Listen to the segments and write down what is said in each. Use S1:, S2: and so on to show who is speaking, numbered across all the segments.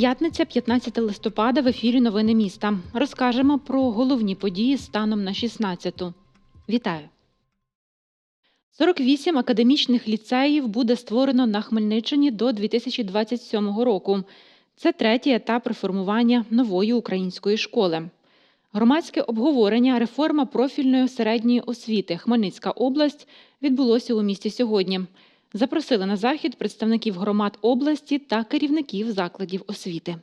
S1: П'ятниця, 15 листопада, в ефірі Новини міста. Розкажемо про головні події станом на 16-ту. Вітаю! 48 академічних ліцеїв буде створено на Хмельниччині до 2027 року. Це третій етап реформування нової української школи. Громадське обговорення реформа профільної середньої освіти Хмельницька область відбулося у місті сьогодні. Запросили на захід представників громад області та керівників закладів освіти.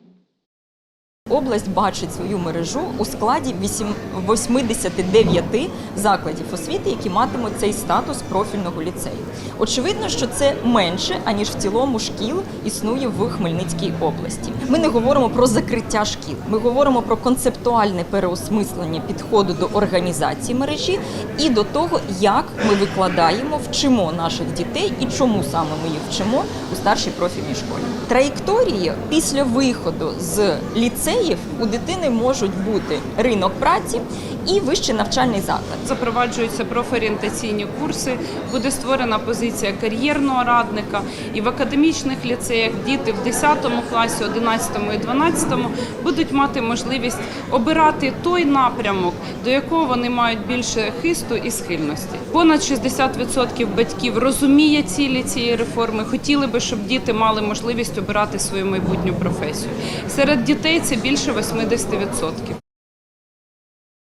S2: Область бачить свою мережу у складі вісім- 89 закладів освіти, які матимуть цей статус профільного ліцею. Очевидно, що це менше аніж в цілому шкіл існує в Хмельницькій області. Ми не говоримо про закриття шкіл, ми говоримо про концептуальне переосмислення підходу до організації мережі і до того, як ми викладаємо, вчимо наших дітей і чому саме ми їх вчимо у старшій профільній школі. Траєкторії після виходу з ліцеїв у дитини можуть бути ринок праці і вищий навчальний заклад.
S3: Запроваджуються профорієнтаційні курси, буде створена позиція кар'єрного радника. І в академічних ліцеях діти в 10 класі, 11 і 12 будуть мати можливість обирати той напрямок, до якого вони мають більше хисту і схильності. Понад 60% батьків розуміє цілі цієї реформи, хотіли би, щоб діти мали можливість обирати свою майбутню професію. Серед дітей це більше 80%.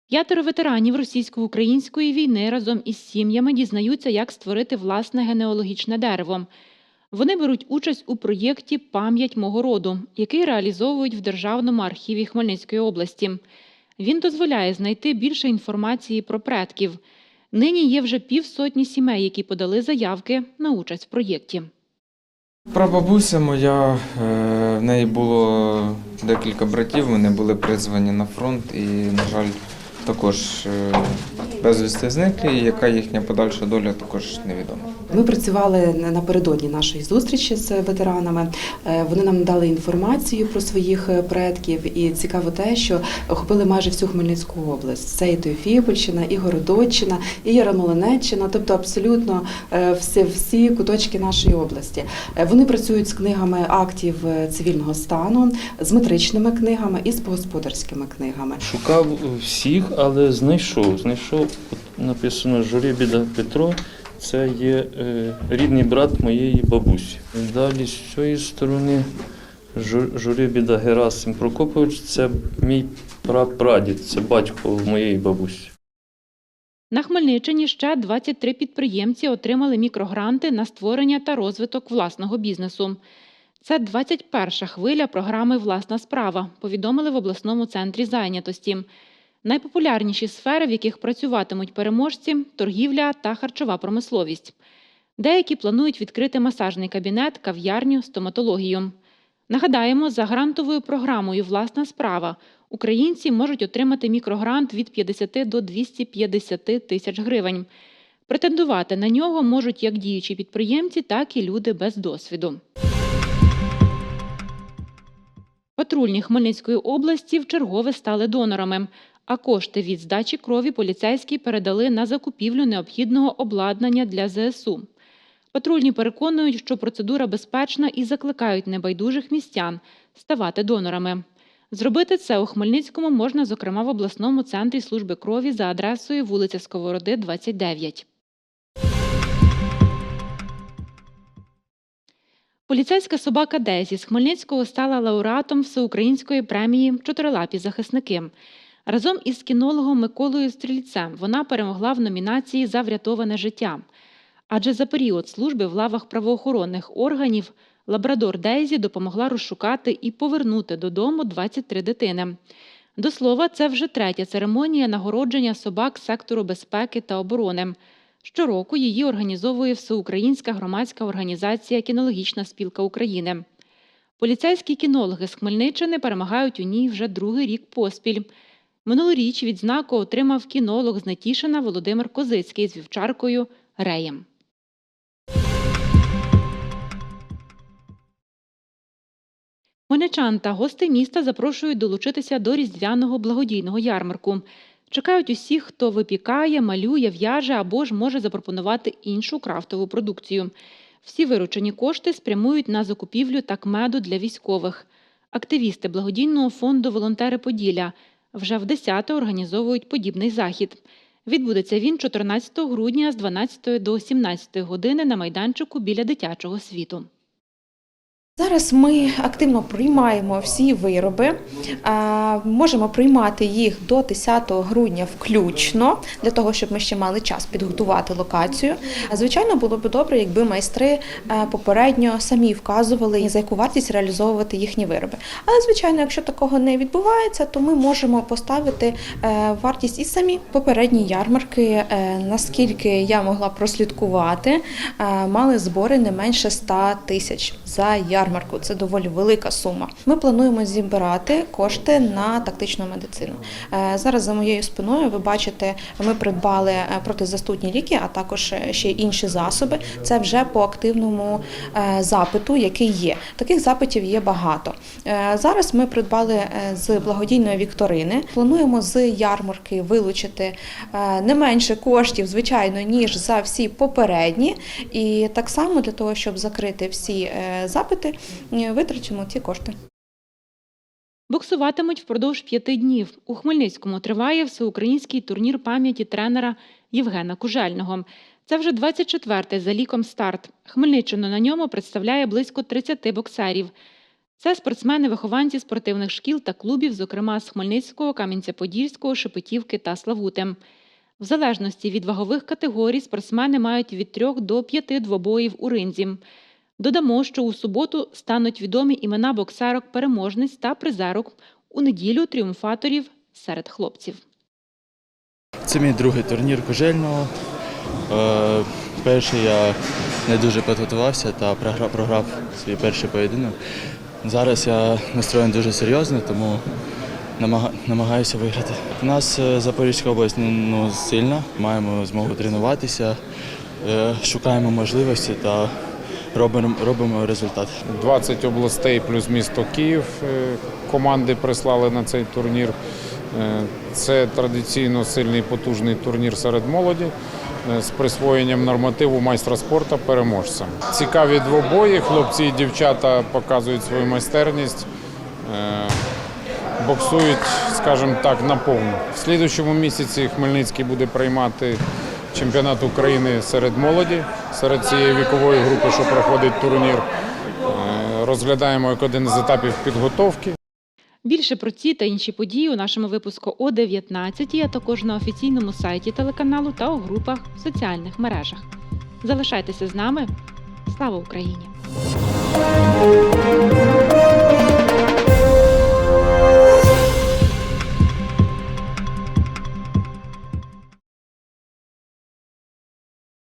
S1: П'ятеро ветеранів російсько-української війни разом із сім'ями дізнаються, як створити власне генеалогічне дерево. Вони беруть участь у проєкті Пам'ять мого роду, який реалізовують в Державному архіві Хмельницької області. Він дозволяє знайти більше інформації про предків. Нині є вже півсотні сімей, які подали заявки на участь в проєкті.
S4: Прабабуся моя, е, в неї було декілька братів, вони були призвані на фронт і, на жаль, також е, безвісти зникли, і яка їхня подальша доля також невідома.
S5: Ми працювали напередодні нашої зустрічі з ветеранами. Е, Вони нам дали інформацію про своїх е, предків, і цікаво те, що охопили майже всю Хмельницьку область. Це і Теофіпольщина, і Городоччина, і Ярмолинеччина, тобто абсолютно всі, всі куточки нашої області. Вони працюють з книгами актів цивільного стану, з метричними книгами і з господарськими книгами.
S6: Шукав всіх, але знайшов. Знайшов написано Журібіда Петро. Це є е, рідний брат моєї бабусі. Далі з цієї сторони Жу- Журібіда Герасим Прокопович це мій прапрадід, це батько моєї бабусі.
S1: На Хмельниччині ще 23 підприємці отримали мікрогранти на створення та розвиток власного бізнесу. Це 21-ша хвиля програми Власна справа, повідомили в обласному центрі зайнятості. Найпопулярніші сфери, в яких працюватимуть переможці торгівля та харчова промисловість. Деякі планують відкрити масажний кабінет, кав'ярню, стоматологію. Нагадаємо, за грантовою програмою Власна справа українці можуть отримати мікрогрант від 50 до 250 тисяч гривень. Претендувати на нього можуть як діючі підприємці, так і люди без досвіду. Патрульні Хмельницької області вчергове стали донорами, а кошти від здачі крові поліцейські передали на закупівлю необхідного обладнання для ЗСУ. Патрульні переконують, що процедура безпечна і закликають небайдужих містян ставати донорами. Зробити це у Хмельницькому можна, зокрема, в обласному центрі служби крові за адресою вулиця Сковороди, 29. Поліцейська собака Дезі з Хмельницького стала лауреатом всеукраїнської премії Чотирилапі захисники. Разом із кінологом Миколою Стрільцем вона перемогла в номінації за врятоване життя. Адже за період служби в лавах правоохоронних органів лабрадор Дейзі допомогла розшукати і повернути додому 23 дитини. До слова, це вже третя церемонія нагородження собак сектору безпеки та оборони. Щороку її організовує Всеукраїнська громадська організація Кінологічна спілка України. Поліцейські кінологи з Хмельниччини перемагають у ній вже другий рік поспіль. Минулоріч відзнаку отримав кінолог з Нетішина Володимир Козицький з вівчаркою Реєм. Хмельничан та гостей міста запрошують долучитися до різдвяного благодійного ярмарку. Чекають усіх, хто випікає, малює, в'яже або ж може запропонувати іншу крафтову продукцію. Всі виручені кошти спрямують на закупівлю такмеду для військових. Активісти благодійного фонду Волонтери Поділля вже вдесяте організовують подібний захід. Відбудеться він 14 грудня з 12 до 17 години на майданчику біля дитячого світу.
S7: Зараз ми активно приймаємо всі вироби. Можемо приймати їх до 10 грудня включно, для того, щоб ми ще мали час підготувати локацію. Звичайно, було б добре, якби майстри е, попередньо самі вказували, за яку вартість реалізовувати їхні вироби. Але, звичайно, якщо такого не відбувається, то ми можемо поставити е, вартість і самі попередні ярмарки. Е, Наскільки я могла прослідкувати, е, мали збори не менше 100 тисяч за ярмарку. Це доволі велика сума. Ми плануємо зібрати кошти на тактичну медицину. Е, Зараз за моєю спиною ви бачите, ми придбали е, протизастудні ліки, а також е, ще інші засоби. Це вже по активному запиту, який є. Таких запитів є багато. Зараз ми придбали з благодійної вікторини. Плануємо з ярмарки вилучити не менше коштів, звичайно, ніж за всі попередні. І так само для того, щоб закрити всі запити, витрачимо ці кошти.
S1: Боксуватимуть впродовж п'яти днів. У Хмельницькому триває всеукраїнський турнір пам'яті тренера Євгена Кужельного. Це вже 24-й за ліком старт. Хмельниччину на ньому представляє близько 30 боксерів. Це спортсмени-вихованці спортивних шкіл та клубів, зокрема з Хмельницького, Кам'янця-Подільського, Шепетівки та Славути. В залежності від вагових категорій спортсмени мають від 3 до 5 двобоїв у ринзі. Додамо, що у суботу стануть відомі імена боксерок-переможниць та призерок, у неділю тріумфаторів серед хлопців.
S8: Це мій другий турнір кожельного. Е, перший я не дуже підготувався та програв, програв свій перший поєдинок. Зараз я настроєний дуже серйозно, тому намагаюся виграти. У нас е, Запорізька область ну, сильна, маємо змогу тренуватися, е, шукаємо можливості та робимо, робимо результат.
S9: 20 областей плюс місто Київ е, команди прислали на цей турнір. Е, Це традиційно сильний потужний турнір серед молоді е, з присвоєнням нормативу майстра спорту переможцям. Цікаві двобої, хлопці і дівчата показують свою майстерність, боксують, скажімо так, наповну. В слідучому місяці Хмельницький буде приймати чемпіонат України серед молоді, серед цієї вікової групи, що проходить турнір. Е, Розглядаємо як один з етапів підготовки.
S1: Більше про ці та інші події у нашому випуску о 19, а також на офіційному сайті телеканалу та у групах в соціальних мережах. Залишайтеся з нами. Слава Україні!